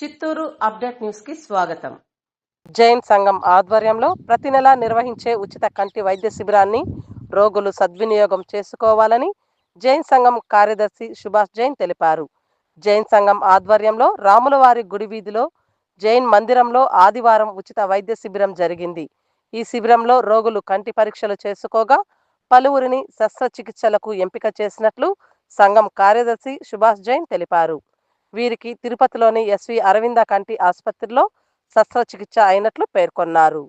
Chittoor update న్యూస్కి స్వాగతం. జైన్ సంఘం ఆధ్వర్యంలో ప్రతి నెలా నిర్వహించే ఉచిత కంటి వైద్య శిబిరాన్ని రోగులు సద్వినియోగం చేసుకోవాలని జైన్ సంఘం కార్యదర్శి సుభాష్ జైన్ తెలిపారు. జైన్ సంఘం ఆధ్వర్యంలో రాములవారి గుడి వీధిలో జైన్ మందిరంలో ఆదివారం ఉచిత వైద్య శిబిరం జరిగింది. ఈ శిబిరంలో రోగులు కంటి పరీక్షలు చేసుకోగా పలువురిని శస్త్రచికిత్సలకు ఎంపిక చేసినట్లు సంఘం కార్యదర్శి సుభాష్ జైన్ తెలిపారు. వీరికి తిరుపతిలోని ఎస్వి అరవింద కంటి ఆసుపత్రిలో శస్త్రచికిత్స అయినట్లు పేర్కొన్నారు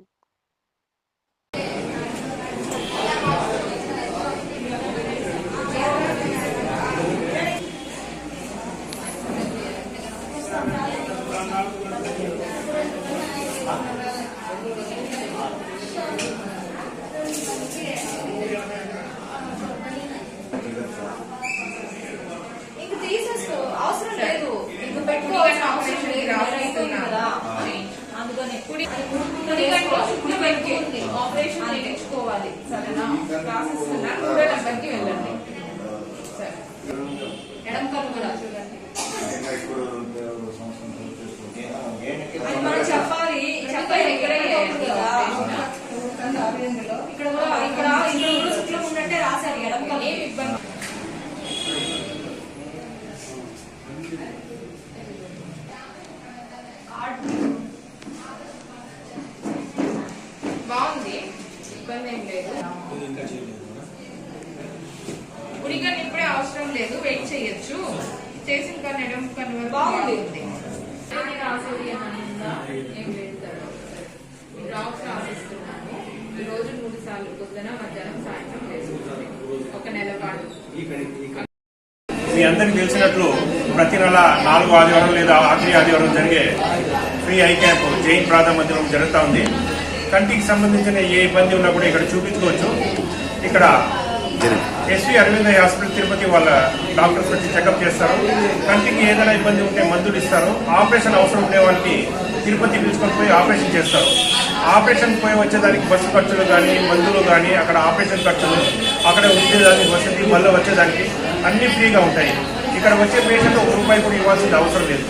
ఇంక తీసేసుకో అవసరం లేదు ఇంక పెట్టుకోవాల్సిన అవసరం లేదు అయిపోయింది కదా అందుకని కుడి కుడి కంటే కుడి వైపుకి ఉంది ఆపరేషన్ చేయించుకోవాలి సరేనా? మూడో నెంబర్కి వెళ్ళండి. సరే. ఎడం కన్ను కూడా చూడండి. అది మనం చెప్పాలి. చెప్పాలి ఇక్కడే కూడా కూడా ఉన్నట్టే రాశారు. ఎడం కన్ను ఏమి ఇబ్బంది? బాగుంది ఇబ్బంది ఏం లేదు. ఉడిగన్ ఇప్పుడే అవసరం లేదు వెయిట్ చేయొచ్చు. చేసిన కన్ను ఎడం కన్ను వరకు బాగుంది. డ్రాప్స్ ఈ రోజు మూడు సార్లు పొద్దున మధ్యాహ్నం సాయంత్రం ఒక నెల పాటు. మీ అందరికీ తెలిసినట్లు ప్రతి నెల నాలుగు ఆదివారం లేదా ఆఖరి ఆదివారం జరిగే ఫ్రీ ఐ క్యాంప్ జైన్ మందిరం జరుగుతూ ఉంది. కంటికి సంబంధించిన ఏ ఇబ్బంది ఉన్నా కూడా ఇక్కడ చూపించుకోవచ్చు. ఇక్కడ ఎస్వి అరవింద హాస్పిటల్ తిరుపతి వాళ్ళ డాక్టర్స్ వచ్చి చెకప్ చేస్తారు. కంటికి ఏదైనా ఇబ్బంది ఉంటే మందులు ఇస్తారు. ఆపరేషన్ అవసరం ఉండే వాళ్ళకి తిరుపతి పిలుచుకొని పోయి ఆపరేషన్ చేస్తారు. ఆపరేషన్ పోయి వచ్చేదానికి బస్సు ఖర్చులు కానీ మందులు కానీ అక్కడ ఆపరేషన్ ఖర్చులు అక్కడ ఉండేదానికి వసతి మళ్ళీ వచ్చేదానికి అన్ని ఫ్రీగా ఉంటాయి. ఇక్కడ వచ్చే పేషెంట్ ఒక రూపాయి కూడా ఇవ్వాల్సిన అవసరం లేదు.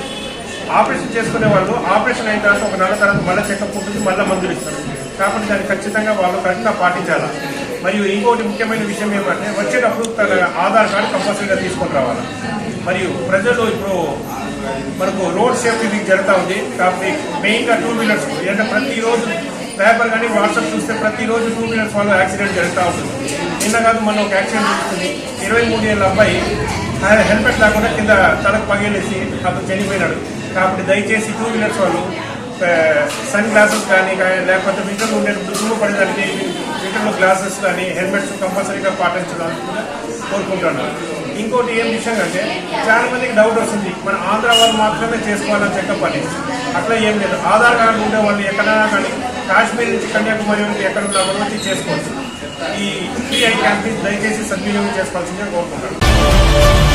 ఆపరేషన్ చేసుకునే వాళ్ళు ఆపరేషన్ అయిన తర్వాత ఒక నెల తర్వాత మళ్ళీ చెకప్ ఉంటుంది మళ్ళీ మందులు ఇస్తారు. కాబట్టి దాన్ని ఖచ్చితంగా వాళ్ళు కరెక్ట్గా పాటించాలి? మరియు ఇంకోటి ముఖ్యమైన విషయం ఏమంటే వచ్చేటప్పుడు తన ఆధార్ కార్డు కంపల్సరీగా తీసుకొని రావాలి? మరియు ప్రజలు ఇప్పుడు మనకు రోడ్ సేఫ్టీ వీక్ జరుగుతూ ఉంది. కాబట్టి మెయిన్గా టూ వీలర్స్ అంటే ప్రతిరోజు పేపర్ కానీ వాట్సాప్ చూస్తే ప్రతిరోజు టూ వీలర్స్ వాళ్ళు యాక్సిడెంట్ జరుగుతూ ఉంటుంది. నిన్న కాదు మన ఒక యాక్సిడెంట్ జరుగుతుంది. ఇరవై మూడు ఏళ్ళ అబ్బాయి ఆయన హెల్మెట్ లేకుండా కింద తలకు పగిలేసి అతను చనిపోయినాడు. కాబట్టి దయచేసి టూ వీలర్స్ వాళ్ళు సన్ గ్లాసెస్ కానీ కానీ లేకపోతే వింటర్లో ఉండేటప్పుడు దుమ్ము పడేదానికి వింటర్లో గ్లాసెస్ కానీ హెల్మెట్స్ కంపల్సరీగా పాటించడానికి కూడా కోరుకుంటున్నాను. ఇంకోటి ఏం విషయం అంటే చాలా మందికి డౌట్ వస్తుంది మన ఆంధ్ర వాళ్ళు మాత్రమే చేసుకోవాలని చెకప్ అని అట్లా ఏం లేదు. ఆధార్ కార్డు ఉండే వాళ్ళు ఎక్కడైనా కానీ కాశ్మీర్ నుంచి కన్యాకుమారి వరకు ఎక్కడ ఉన్నా చేసుకోవచ్చు. ఈ యూపీఐ ఐ దయచేసి సద్వినియోగం చేసుకోవాల్సిందిగా కోరుకుంటాను